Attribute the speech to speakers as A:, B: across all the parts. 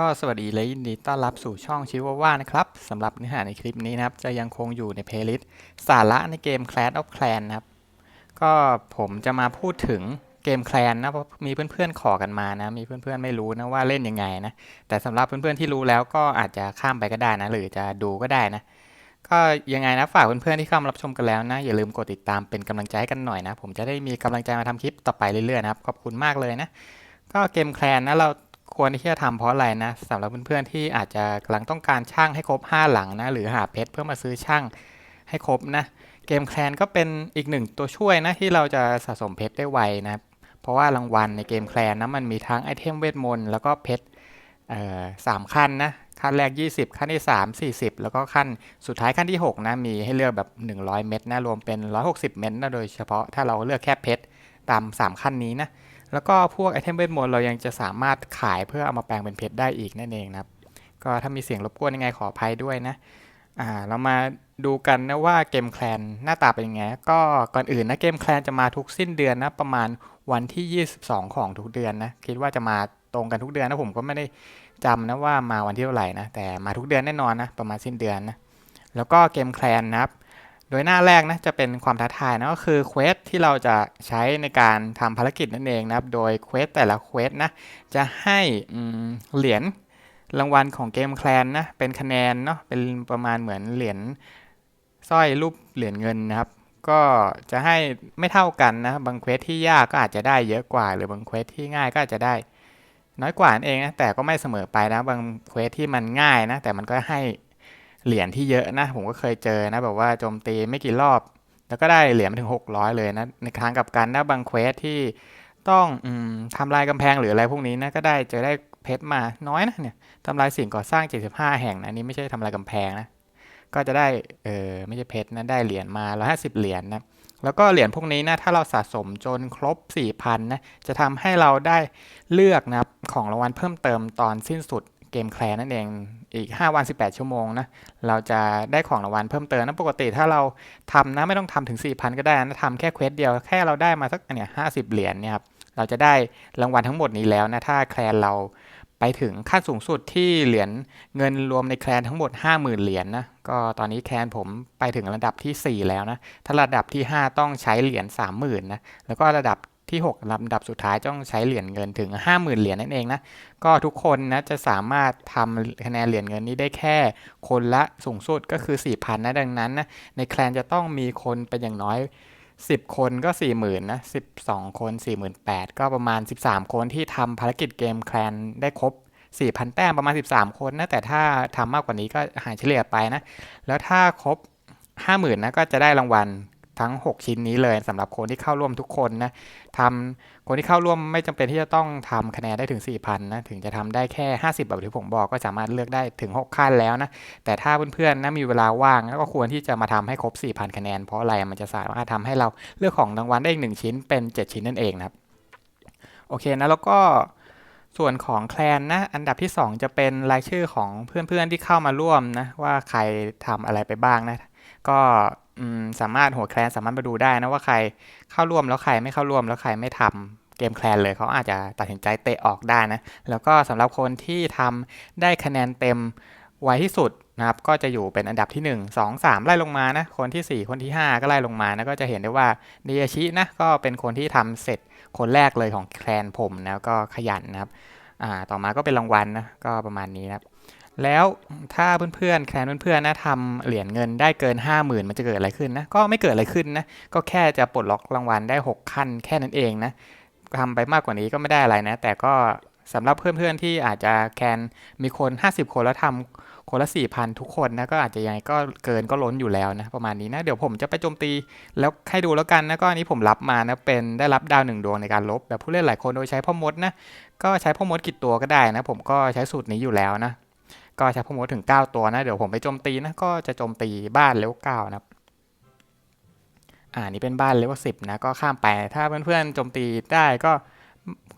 A: ก็สวัสดีและยินดีต้อนรับสู่ช่องชิวาว่านะครับสำหรับเนื้อหาในคลิปนี้นะครับ จะยังคงอยู่ในเพลย์ลิสต์สาระในเกม Clash of Clan นะครับ ก็ผมจะมาพูดถึงเกมแคลนนะเพราะมีเพื่อนๆขอกันมานะ มีเพื่อนๆไม่รู้นะว่าเล่นยังไงนะ แต่สำหรับเพื่อนๆที่รู้แล้วก็อาจจะข้ามไปก็ได้นะ หรือจะดูก็ได้นะ ก็ยังไงนะฝากเพื่อนๆที่เข้ามารับชมกันแล้วนะ อย่าลืมกดติดตามเป็นกำลังใจให้กันหน่อยนะ ผมจะได้มีกำลังใจมาทำคลิปต่อไปเรื่อยๆนะครับ ขอบคุณมากเลยนะ ก็เกมแคลนนะเรา ควรที่จะทำเพราะอะไรนะสำหรับเพื่อนๆที่อาจจะกำลังต้องการช่างให้ครบ 5 หลังนะหรือหาเพชรเพื่อมาซื้อช่างให้ครบนะเกมแคลนก็เป็นอีกหนึ่งตัวช่วยนะที่เราจะสะสมเพชรได้ไวนะเพราะว่ารางวัลในเกมแคลนนะมันมีทั้งไอเทมเวทมนต์แล้วก็เพชรสามขั้นนะขั้นแรก 20 ขั้นที่ 3 40 แล้วก็ขั้นสุดท้ายขั้นที่ 6 นะ มีให้เลือกแบบ 100 เม็ดนะ รวมเป็น 160 เม็ดนะ โดยเฉพาะถ้าเราเลือกแค่เพชรตาม 3 ขั้นนี้นะ แล้วก็พวกไอเทมเวทมนต์เรายังจะสามารถขายเพื่อเอามาแปลงเป็นเพชรได้อีกนั่นเองนะครับ ก็ถ้ามีเสียงรบกวนยังไงขออภัยด้วยนะ อ่า เรามาดูกันนะว่าเกมแคลนหน้าตาเป็นยังไง ก็ก่อนอื่นนะเกมแคลนจะมาทุกสิ้นเดือนนะประมาณวันที่ 22 ของทุกเดือนนะคิดว่าจะมาตรงกันทุกเดือนนะผมก็ไม่ได้จำนะว่ามาวันที่เท่าไหร่นะแต่มาทุกเดือนแน่นอนนะประมาณสิ้นเดือนนะแล้วก็เกมแคลนนะครับ โดยหน้าแรกนะจะเป็นความท้าทายนะก็คือเควสที่เราจะใช้ในการทำภารกิจนั่นเองนะครับ โดยเควสแต่ละเควสนะจะให้เหรียญรางวัลของเกมแคลนนะเป็นคะแนนเนาะเป็นประมาณเหมือนเหรียญสร้อยรูปเหรียญเงินนะครับ ก็จะให้ไม่เท่ากันนะบางเควสที่ยากก็อาจจะได้เยอะกว่า หรือบางเควสที่ง่ายก็อาจจะได้ น้อยกว่านั่นเองนะแต่ก็ไม่เสมอไปนะบางเควสที่มันง่ายนะแต่มันก็ให้ เหรียญที่เยอะนะ ผมก็เคยเจอนะแบบว่าโจมตีไม่กี่รอบ แล้วก็ได้เหรียญถึง 600 เลยนะ ในครั้งกับกันนะบางเควสที่ต้องอทำลายกำแพงหรืออะไรพวกนี้นะก็ได้เจอได้เพชรมาน้อยนะเนี่ยทำลายสิ่งก่อสร้าง 75 แห่งนะนนี้ไม่ใช่ทำลายกำแพงนะก็จะได้เออไม่ใช่เพชรนะได้เหรียญมา150เหรียญนะแล้วก็เหรียญพวกนี้นะถ้าเราสะสมจนครบ 4,000นะจะทำให้เราได้เลือกนะของรางวัลเพิ่มเติมตอนสิ้นสุด กมแคลนั่นเองอีก 5 วัน 18 ชั่วโมงนะเราจะได้ของรางวัลเพิ่มเติมนะปกติถ้าเราทำนะไม่ต้องทำถึง 4,000 ก็ได้นะทำแค่เควสเดียวแค่เราได้มาสักเนี่ย50เหรียญเนี่ยครับเราจะได้รางวัลทั้งหมดนี้แล้วนะถ้าแคลนเราไปถึงขั้นสูงสุดที่เหรียญเงินรวมในแคลนทั้งหมด 50,000 เหรียญนะก็ตอนนี้แคลนผมไปถึงระดับที่ 4 แล้วนะ ถ้าระดับที่ 5 ต้องใช้เหรียญ30,000นะแล้วก็ระดับ ที่ 6ลำดับสุดท้ายต้องใช้เหรียญเงินถึง 50,000 เหรียญนั่นเองนะ ก็ทุกคนนะจะสามารถทำคะแนนเหรียญเงินนี้ได้แค่คนละสูงสุดก็คือ 4,000 นะดังนั้นนะในแคลนจะต้องมีคนเป็นอย่างน้อย 10 คนก็ 40,000 นะ 12 คน 48,000 ก็ประมาณ 13 คนที่ทำภารกิจเกมแคลนได้ครบ4,000 แต้มประมาณ 13 คนนะแต่ถ้าทำมากกว่านี้ก็หารเฉลี่ยไปนะ แล้วถ้าครบ 50,000 นะก็จะได้รางวัล ทั้ง 6 ชิ้นนี้เลยสำหรับคนที่เข้าร่วมทุกคนนะทำคนที่เข้าร่วมไม่จำเป็นที่จะต้องทำคะแนนได้ถึง 4,000นะถึงจะทำได้แค่ 50 แบบที่ผมบอกก็สามารถเลือกได้ถึง 6 ขั้นแล้วนะแต่ถ้าเพื่อนๆนะมีเวลาว่างก็ควรที่จะมาทำให้ครบ 4,000 คะแนน เพราะอะไรมันจะสามารถทำให้เราเลือกของรางวัลได้อีก1ชิ้นเป็น 7 ชิ้นนั่นเองนะครับโอเคนะแล้วก็ส่วนของแคลนนะอันดับที่ 2 จะเป็นรายชื่อของเพื่อนๆที่เข้ามาร่วมนะว่าใครทำอะไรไปบ้างนะ ก็สามารถหัวแคลนสามารถมาดูได้นะว่าใครเข้าร่วมแล้วใครไม่เข้าร่วมแล้วใครไม่ทำเกมแคลนเลยเขาอาจจะตัดสินใจเตะออกได้นะ แล้วก็สำหรับคนที่ทำได้คะแนนเต็มไวที่สุดนะครับก็จะอยู่เป็นอันดับที่ 1 2 3 ไล่ลงมานะ คนที่ 4 คนที่ 5 ก็ไล่ลงมานะก็จะเห็นได้ว่าเดียชินะก็เป็นคนที่ทำเสร็จคนแรกเลยของแคลนผมนะก็ขยันนะครับอ่าต่อมาก็เป็นรางวัลนะก็ประมาณนี้นะครับ แล้วถ้าเพื่อนๆแคนเพื่อนๆนะทำเหรียญเงินได้เกิน 50,000 มันจะเกิดอะไรขึ้นนะ ก็ไม่เกิดอะไรขึ้นนะ ก็แค่จะปลดล็อกรางวัลได้ 6 ขั้นแค่นั้นเองนะทำไปมากกว่านี้ก็ไม่ได้อะไรนะ แต่ก็สำหรับเพื่อนๆที่อาจจะแคนมีคน 50 คนแล้วทำคนละ 4,000 ทุกคนนะก็อาจจะยังไงก็เกินก็ล้นอยู่แล้วนะประมาณนี้นะ เดี๋ยวผมจะไปโจมตีแล้วให้ดูแล้วกันนะก็อันนี้ผมรับมานะเป็นได้รับดาวหนึ่งดวงในการลบแบบผู้เล่นหลายคนโดยใช้พ่อมดนะก็ใช้พ่อมดกี่ตัวก็ได้นะ ผมก็ใช้สูตรนี้อยู่แล้วนะ ก็ใช้พ่อมดถึง 9 ตัวนะ เดี๋ยวผมไปโจมตีนะ ก็จะโจมตีบ้านเลเวล9นะครับอ่านี่เป็นบ้านเลเวล10นะ ก็ข้ามไปถ้าเพื่อนๆโจมตีได้ก็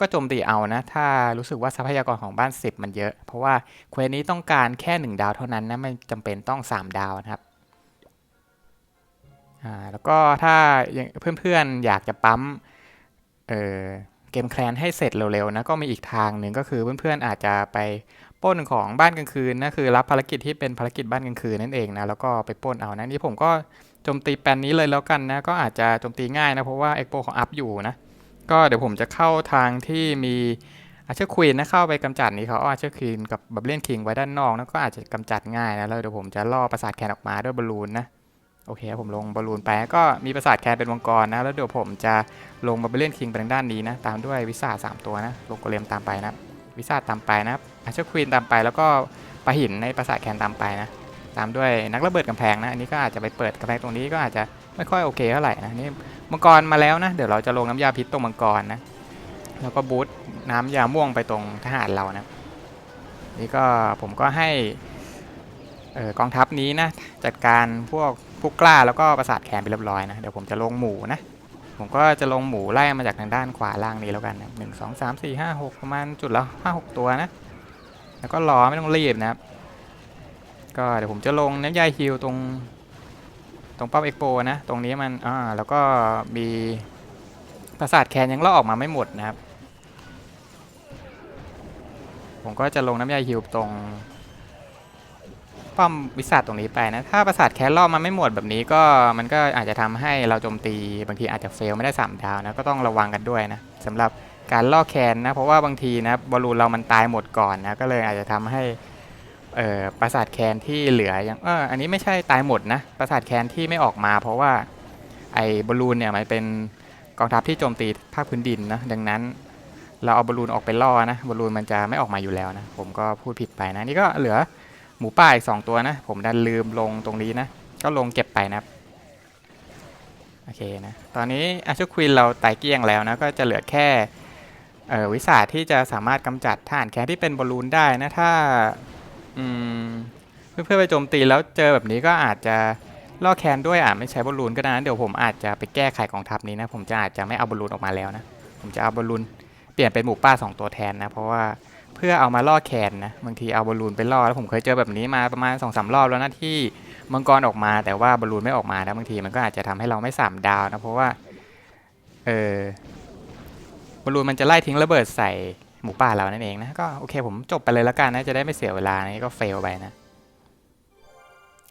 A: ก็โจมตีเอานะ ถ้ารู้สึกว่าทรัพยากรของบ้าน 10 มันเยอะ เพราะว่าเควสนี้ต้องการแค่ 1 ดาวเท่านั้นนะไม่จำเป็นต้อง 3 ดาวนะครับอ่าแล้วก็ถ้าเพื่อนๆอยากจะปั๊มเออเกมแคลนให้เสร็จเร็วๆนะก็มีอีกทางหนึ่งก็คือเพื่อนๆอาจจะไป ปล้นของบ้านกลางคืนนะคือรับภารกิจที่เป็นภารกิจบ้านกลางคืนนั่นเองนะแล้วก็ไปปล้นเอานะนี่ผมก็โจมตีแปนนี้เลยแล้วกันนะก็อาจจะโจมตีง่ายนะเพราะว่าเอ็กโปของอัพอยู่นะก็เดี๋ยวผมจะเข้าทางที่มีอาเชอร์ควีนนะเข้าไปกำจัดนี่เขาอาเชอร์ควีนกับบับเลียนคิงไว้ด้านนอกนะก็อาจจะกำจัดง่ายนะแล้วเดี๋ยวผมจะล่อประสาทแคนออกมาด้วยบอลลูนนะโอเคผมลงบอลลูนไปก็มีประสาทแคนเป็นวงกรนะแล้วเดี๋ยวผมจะลงบับเลียนคิงไปทางด้านนี้นะตามด้วยวิสาสามตัวนะลงโกเลมตามไปนะ วิซาตามไปนะครับอาชอควีนตามไปแล้วก็ปะหินในปราสาทแคนตามไปนะ ตามด้วยนักระเบิดกำแพงนะอันนี้ก็อาจจะไปเปิดกำแพงตรงนี้ก็อาจจะไม่ค่อยโอเคเท่าไหร่นะนี่มังกรมาแล้วนะเดี๋ยวเราจะลงน้ำยาพิษตรงมังกรนะแล้วก็บูทน้ำยาม่วงไปตรงทหารเรานะนี่ก็ผมก็ให้ออกองทัพนี้นะจัดการพวกผู้กล้าแล้วก็ปราสาทแคนไปเรียบร้อยนะเดี๋ยวผมจะลงหมูนะ ผมก็จะลงหมูไล่มาจากทางด้านขวาล่างนี้แล้วกันนะหนึ่งสองสามสี่ห้าหกประมาณจุดละห้าหกตัวนะ แล้วก็รอไม่ต้องรีบนะครับ ก็เดี๋ยวผมจะลงน้ำยาฮิลตรง ตรงป้อมเอ็กโปนะ ตรงนี้มันอ่าแล้วก็มีปราสาทแคนยังล่อออกมาไม่หมดนะครับ ผมก็จะลงน้ำยาฮิลตรง ป้อมวิสัทตรงนี้ไปนะ ถ้าปราสาทแคนล่อมาไม่หมดแบบนี้ก็มันก็อาจจะทำให้เราโจมตีบางทีอาจจะเฟลไม่ได้สามดาวนะก็ต้องระวังกันด้วยนะสำหรับการล่อแคนนะเพราะว่าบางทีนะบอลลูนเรามันตายหมดก่อนนะก็เลยอาจจะทำให้เอ่อปราสาทแคนที่เหลือยังเอออันนี้ไม่ใช่ตายหมดนะปราสาทแคนที่ไม่ออกมา เพราะว่าไอ้บอลลูนเนี่ยมันเป็นกองทัพที่โจมตีภาคพื้นดินนะดังนั้นเราเอาบอลลูนออกไปล่อนะบอลลูนมันจะไม่ออกมาอยู่แล้วนะผมก็พูดผิดไปนะนี่ก็เหลือ หมูป่าอีกสองตัวนะ ผมดันลืมลงตรงนี้นะ ก็ลงเก็บไปนะครับ โอเคนะ ตอนนี้อาชูควินเราไต่เกลี้ยงแล้วนะ ก็จะเหลือแค่วิสาที่จะสามารถกำจัดฐานแคนที่เป็นบอลลูนได้นะ ถ้าอืมเพื่อนๆไปโจมตีแล้วเจอแบบนี้ก็อาจจะล่อแคนด้วยอาจไม่ใช้บอลลูนก็ได้นะเดี๋ยวผมอาจจะไปแก้ไขกองทัพนี้นะ ผมจะอาจจะไม่เอาบอลลูนออกมาแล้วนะ ผมจะเอาบอลลูนเปลี่ยนเป็นหมูป่าสองตัวแทนนะ เพราะว่า เพื่อเอามาล่อแคนนะบางทีเอาบอลลูนไปล่อแล้วผมเคยเจอแบบนี้มาประมาณ2อสรอบแล้วนะที่มังกรออกมาแต่ว่าบอลลูนไม่ออกมานะบางทีมันก็อาจจะทำให้เราไม่สามดาวนะเพราะว่าเออบอลลูนมันจะไล่ทิ้งระเบิดใส่หมูป่าเรานั่นเองนะก็โอเคผมจบไปเลยแล้วกันนะจะได้ไม่เสียเวลานี่ก็เฟลไปนะ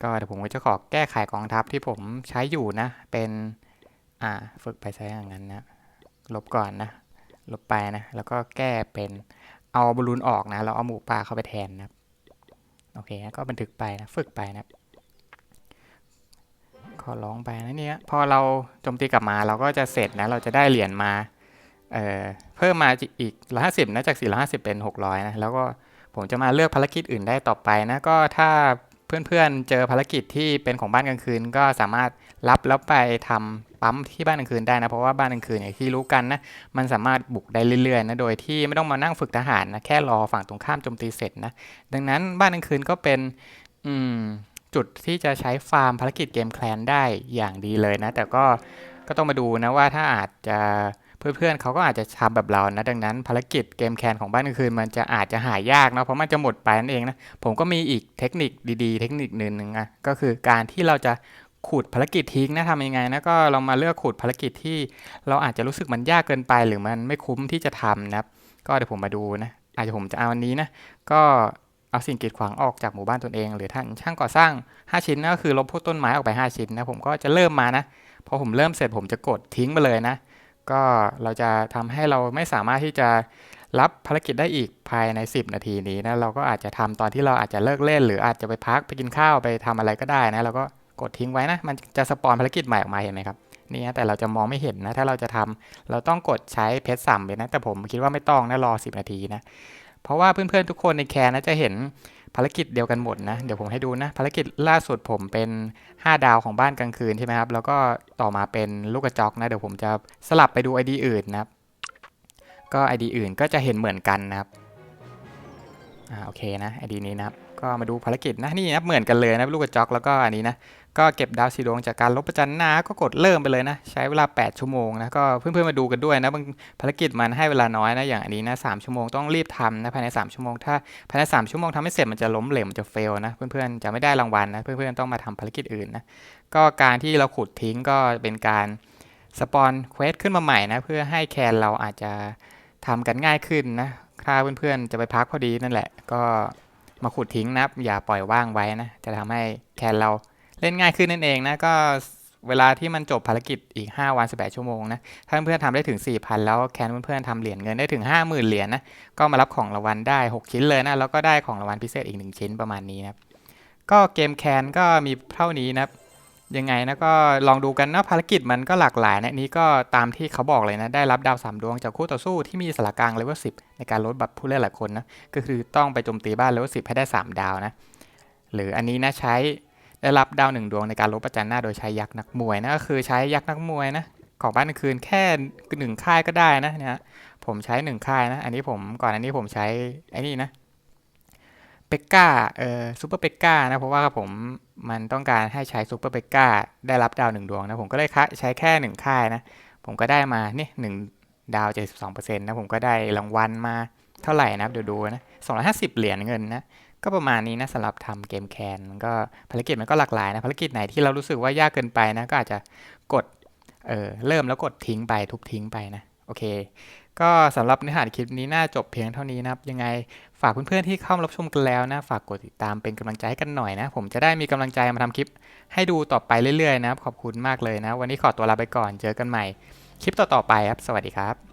A: ก็เดี๋ยวผมก็จะขอแก้ไขกองทัพที่ผมใช้อยู่นะ เป็นอ่าฝึกไปใช้อย่างนั้นนะลบก่อนนะลบไปนะ แล้วก็แก้เป็น เอาบอลลูนออกนะ เราเอาหมูป่าเข้าไปแทนนะครับ โอเคก็บันทึกไปนะฝึกไปนะขอร้องไปนะเนี่ยพอเราโจมตีกลับมาเราก็จะเสร็จนะเราจะได้เหรียญมาเอ่อเพิ่มมาอีกร้อยห้าสิบนะจากสี่ร้อยห้าสิบเป็นหกร้อยนะแล้วก็ผมจะมาเลือกภารกิจอื่นได้ต่อไปนะก็ถ้าเพื่อนๆเจอภารกิจที่เป็นของบ้านกลางคืน ก็สามารถรับแล้วไปทำ ปั๊มที่บ้านกลางคืนได้นะเพราะว่าบ้านกลางคืนอย่างที่รู้กันนะมันสามารถบุกได้เรื่อยๆนะโดยที่ไม่ต้องมานั่งฝึกทหารนะแค่รอฝั่งตรงข้ามโจมตีเสร็จนะดังนั้นบ้านกลางคืนก็เป็นอืมจุดที่จะใช้ฟาร์มภารกิจเกมแคลนได้อย่างดีเลยนะ แต่ก็ก็ต้องมาดูนะว่าถ้าอาจจะเพื่อนๆเขาก็อาจจะทำแบบเรานะ ดังนั้นภารกิจเกมแคนของบ้านกลางคืนมันจะอาจจะหายากเนาะเพราะมันจะหมดไปนั่นเองนะ ผมก็มีอีกเทคนิคดีๆ เทคนิคหนึ่งนึงอะก็คือการที่เราจะ ขูดภารกิจทิ้งนะทำยังไงนะก็เรามาเลือกขูดภารกิจที่เราอาจจะรู้สึกมันยากเกินไป หรือมันไม่คุ้มที่จะทำนะครับ ก็เดี๋ยวผมมาดูนะอาจจะผมจะเอาอันนี้นะก็เอาสิ่งกีดขวางออกจากหมู่บ้านตนเอง หรือท่านช่างก่อสร้าง 5 ชิ้นนะก็คือลบพวกต้นไม้ออกไป 5 ชิ้นนะผมก็จะเริ่มมานะพอผมเริ่มเสร็จผมจะกดทิ้งไปเลยนะ ก็เราจะทำให้เราไม่สามารถที่จะรับภารกิจได้อีกภายใน 10 นาทีนี้นะเราก็อาจจะทำตอนที่เราอาจจะเลิกเล่น หรืออาจจะไปพักไปกินข้าวไปทำอะไรก็ได้นะเราก็ กดทิ้งไว้นะ มันจะสปอนภารกิจใหม่ออกมาเห็นไหมครับนี่นะแต่เราจะมองไม่เห็นนะ ถ้าเราจะทำเราต้องกดใช้เพชรสัมเลยนะ แต่ผมคิดว่าไม่ต้องนะรอ 10 นาทีนะ เพราะว่าเพื่อนๆทุกคนในแคนนะจะเห็นภารกิจเดียวกันหมดนะ เดี๋ยวผมให้ดูนะ ภารกิจล่าสุดผมเป็น 5 ดาวของบ้านกลางคืนใช่ไหมครับ แล้วก็ต่อมาเป็นลูกกระจอกนะ เดี๋ยวผมจะสลับไปดู ID อื่นนะครับ ก็ ID อื่นก็จะเห็นเหมือนกันนะครับ อ่าโอเคนะ ID นี้นะครับ ก็มาดูภารกิจนะนี่นะเหมือนกันเลยนะลูกกระจอกแล้วก็อันนี้นะก็เก็บดาวสีดวงจากการลบประจันหน้าก็กดเริ่มไปเลยนะ ใช้เวลา 8 ชั่วโมงนะก็เพื่อนๆมาดูกันด้วยนะบางภารกิจมันให้เวลาน้อยนะอย่างอันนี้นะสชั่วโมงต้องรีบทำนะภายใน 3 ชั่วโมงถ้าภายใน 3 ชั่วโมงทำไม่เสร็จมันจะล้มเหลวมันจะเฟลนะเพื่อนๆจะไม่ได้รางวัลนะเพื่อนๆต้องมาทำภารกิจอื่นนะก็การที่เราขุดทิ้งก็เป็นการสปอนเควสขึ้นมาใหม่นะเพื่อให้แคนเราอาจจะทำกันง่ายขึ้นนะถ้าเพื่อนๆจะไปพักพอดีนั่นแหละก็ มาขุดทิ้งนะครับ อย่าปล่อยว่างไว้นะ จะทำให้แคนเราเล่นง่ายขึ้นนั่นเองนะ ก็เวลาที่มันจบภารกิจอีก 5 วัน 18 ชั่วโมงนะ ถ้าเพื่อนๆทำได้ถึง 4,000 แล้วแคนเพื่อนๆทำเหรียญเงินได้ถึง 50,000 เหรียญนะก็มารับของรางวัลได้ 6 ชิ้นเลยนะ แล้วก็ได้ของรางวัลพิเศษอีก 1 ชิ้นประมาณนี้นะครับ ก็เกมแคนก็มีเท่านี้นะครับ ยังไงนะก็ลองดูกันนะภารกิจมันก็หลากหลายนะนี้ก็ตามที่เขาบอกเลยนะ ได้รับดาวสามดวงจากคู่ต่อสู้ที่มีสลากลางเลเวลสิในการลดบัตรผู้เล่นหลายคนนะก็คือต้องไปโจมตีบ้านเลเวลสิให้ได้ 3 ดาวนะหรืออันนี้นะใช้ได้รับดาวหนึ่งดวงในการลบประจันหน้าโดยใช้ยักษ์นักมวยนะก็คือใช้ยักษ์นักมวยนะของบ้านคืนแค่หนึ่งค่ายก็ได้นะเนี่ยผมใช้หนึ่งค่ายนะ อันนี้ผมก่อนอันนี้ผมใช้ไอ้นี่นะ เปกก้าเอ่อซูเปอร์เปกก้านะเพราะว่าผมมันต้องการให้ใช้ซูเปอร์เปกก้าได้รับดาวหนึ่งดวงนะผมก็เลยค่าใช้แค่หนึ่งค่ายนะ ผมก็ได้มาเนี่ยหนึ่งดาวเจ็ดสิบสองเปอร์เซ็นต์นะผมก็ได้รางวัลมาเท่าไหร่นะเดี๋ยวดูนะสองร้อยห้าสิบเหรียญเงินนะก็ประมาณนี้นะสำหรับทำเกมแคนมันก็ภารกิจมันก็หลากหลายนะภารกิจไหนที่เรารู้สึกว่ายากเกินไปนะก็อาจจะกดเออเริ่มแล้วกดทิ้งไปทุบทิ้งไปนะโอเค ก็สำหรับเนื้อหาคลิปนี้น่าจบเพียงเท่านี้นะครับยังไง ฝากเพื่อนๆที่เข้ามารับชมกันแล้วนะ ฝากกดติดตามเป็นกำลังใจให้กันหน่อยนะ ผมจะได้มีกำลังใจมาทำคลิป ให้ดูต่อไปเรื่อยๆนะขอบคุณมากเลยนะ วันนี้ขอตัวลาไปก่อนเจอกันใหม่ คลิปต่อๆไปครับ สวัสดีครับ